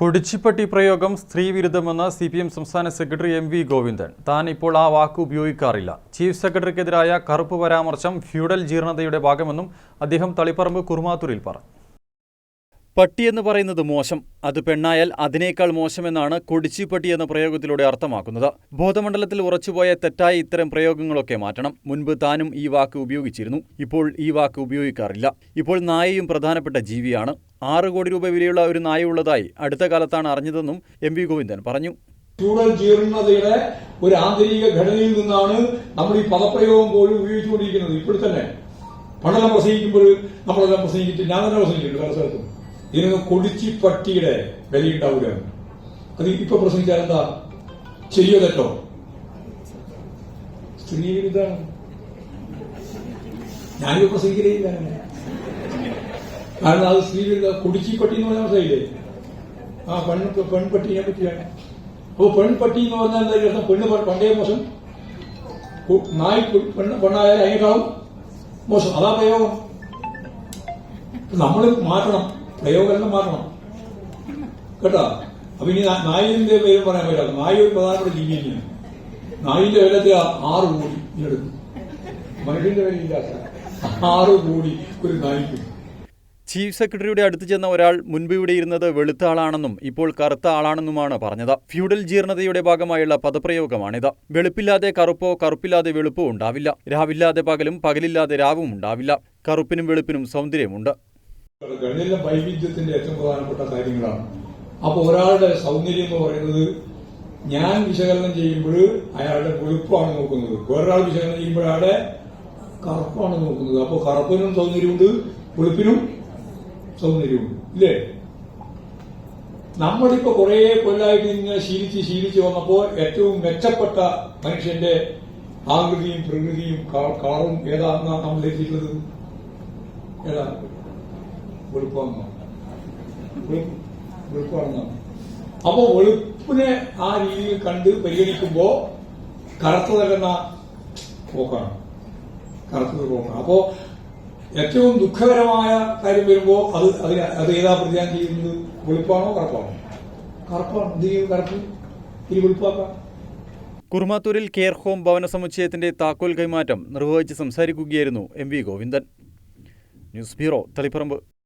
കൊടിച്ചിപ്പട്ടി പ്രയോഗം സ്ത്രീവിരുദ്ധമെന്ന് C P M സംസ്ഥാന സെക്രട്ടറി എം വി ഗോവിന്ദൻ. താൻ ഇപ്പോൾ ആ വാക്ക് ഉപയോഗിക്കാറില്ല. ചീഫ് സെക്രട്ടറിക്കെതിരായ കറുപ്പ് പരാമർശം ഫ്യൂഡൽ ജീർണതയുടെ ഭാഗമെന്നും അദ്ദേഹം തളിപ്പറമ്പ് കുറുമാത്തൂരിൽ പറഞ്ഞു. പട്ടി എന്ന് പറയുന്നത് മോശം. അത് പെണ്ണായാൽ അതിനേക്കാൾ മോശമെന്നാണ് കൊടിച്ചിപ്പട്ടി എന്ന പ്രയോഗത്തിലൂടെ അർത്ഥമാക്കുന്നത്. ബോധമണ്ഡലത്തിൽ ഉറച്ചുപോയ തെറ്റായ ഇത്തരം പ്രയോഗങ്ങളൊക്കെ മാറ്റണം. മുൻപ് താനും ഈ വാക്ക് ഉപയോഗിച്ചിരുന്നു. ഇപ്പോൾ ഈ വാക്ക് ഉപയോഗിക്കാറില്ല. ഇപ്പോൾ നായയും പ്രധാനപ്പെട്ട ജീവിയാണ്. ആറ് കോടി രൂപ വിലയുള്ള ഒരു നായ ഉള്ളതായി അടുത്ത കാലത്താണ് അറിഞ്ഞതെന്നും എം വി ഗോവിന്ദൻ പറഞ്ഞു. ജീർണതയുടെ ഒരു ആന്തരിക ഘടനയിൽ നിന്നാണ് നമ്മൾ ഈ പദപ്രയോഗം പോലും ഉപയോഗിച്ചുകൊണ്ടിരിക്കുന്നത്. ഇപ്പോൾ തന്നെ പണ്ടെല്ലാം പ്രസംഗിക്കുമ്പോൾ നമ്മളെല്ലാം പ്രസംഗിച്ചിട്ട് ഞാൻ തന്നെ പ്രസംഗിച്ചിട്ടുണ്ട് പല സ്ഥലത്തും. ഇതിന് കൊടിച്ചി പട്ടിയുടെ വിലയുണ്ടാവുകയാണ് അത് ഇപ്പൊ പ്രസംഗിച്ചാൽ എന്താ? ചെയ്യോ തെറ്റോ സ്ത്രീ വിരുദ്ധാണ് ഞാനിപ്പോ പ്രസംഗിക്കില്ല കാരണം അത് സ്ത്രീ വിരുദ്ധ കുടിച്ചി പട്ടി എന്ന് പറഞ്ഞാൽ മനസ്സിലായില്ലേ? ആ പെൺ പെൺപട്ടിയെ പറ്റിയാണ്. അപ്പൊ പെൺപട്ടി എന്ന് പറഞ്ഞാൽ എന്താ രസം പെണ്ണ് പണ്ടേ മോശം. നായി പെണ്ണ് പെണ്ണായാലും അതിനേക്കാളും മോശം. അതാ പ്രയോഗം. നമ്മൾ മാറ്റണം. പ്രയോഗമെല്ലാം മാറണം. കേട്ടോ? അപ്പൊ ഇനി നായിന്റെ പേരും പറയാൻ പറ്റില്ല. നായ ഒരു പ്രധാനപ്പെട്ട ജീവി തന്നെയാണ്. നായിന്റെ വിലത്തിൽ ആറ് കോടി ഇതിനെടുക്കും. മനുഷ്യന്റെ വിലയില്ലാത്ത ആറ് കോടി ഒരു നായിക്ക്. ചീഫ് സെക്രട്ടറിയുടെ അടുത്ത് ചെന്ന ഒരാൾ മുൻപ് ഇവിടെ ഇരുന്നത് വെളുത്ത ആളാണെന്നും ഇപ്പോൾ കറുത്ത ആളാണെന്നുമാണ് പറഞ്ഞത്. ഫ്യൂഡൽ ജീർണതയുടെ ഭാഗമായുള്ള പദപ്രയോഗമാണിത്. വെളുപ്പില്ലാതെ കറുപ്പോ കറുപ്പില്ലാതെ വെളുപ്പോ ഉണ്ടാവില്ല. രാവില്ലാതെ പകലും പകലില്ലാതെ രാവും ഉണ്ടാവില്ല. കറുപ്പിനും വെളുപ്പിനും സൗന്ദര്യമുണ്ട്. ഗണിതെല്ലാം വൈവിധ്യത്തിന്റെ ഏറ്റവും പ്രധാനപ്പെട്ട കാര്യങ്ങളാണ്. അപ്പോൾ ഒരാളുടെ സൗന്ദര്യം എന്ന് പറയുന്നത് ഞാൻ വിശകലനം ചെയ്യുമ്പോൾ അയാളുടെ വെളുപ്പാണ് നോക്കുന്നത്. വേറൊരാൾ വിശകലനം ചെയ്യുമ്പോൾ അയാളുടെ കറുപ്പാണ് നോക്കുന്നത്. അപ്പോൾ കറുപ്പിനും സൗന്ദര്യമുണ്ട് വെളുപ്പിനും സൗന്ദര്യമുണ്ട്. ഇല്ലേ? നമ്മളിപ്പോ കുറെ കൊല്ലായിട്ട് ഇങ്ങനെ ശീലിച്ച് ശീലിച്ച് വന്നപ്പോൾ ഏറ്റവും മെച്ചപ്പെട്ട മനുഷ്യന്റെ ആകൃതിയും പ്രകൃതിയും കാറും ഏതാണെന്നാണ് നമ്മൾ എത്തിയിട്ടുള്ളത് ഏതാ വെളുപ്പാണെന്നോ വെളുപ്പ് വെളുപ്പാണെന്നാണ് അപ്പോ വെളുപ്പിനെ ആ രീതിയിൽ കണ്ട് പരിഗണിക്കുമ്പോ കറുത്തതല്ലെന്ന പോക്കാണ്. കറുത്തത് പോക്കാണ്. അപ്പോ ഏറ്റവും ദുഃഖകരമായ കാര്യം വരുമ്പോ അത് അതിന് അത് ഏതാ പ്രതിദാനം ചെയ്യുന്നത്? വെളുപ്പാണോ കറുപ്പാണോ? കറുപ്പാണ്. എന്ത് ചെയ്യും കറുപ്പ്? ഇനി വെളുപ്പാക്കാം കുറുമാത്തൂരിൽ കെയർ ഹോം ഭവന സമുച്ചയത്തിന്റെ താക്കോൽ കൈമാറ്റം നിർവഹിച്ച് സംസാരിക്കുകയായിരുന്നു M V Govindan. News bureau Taliparamba.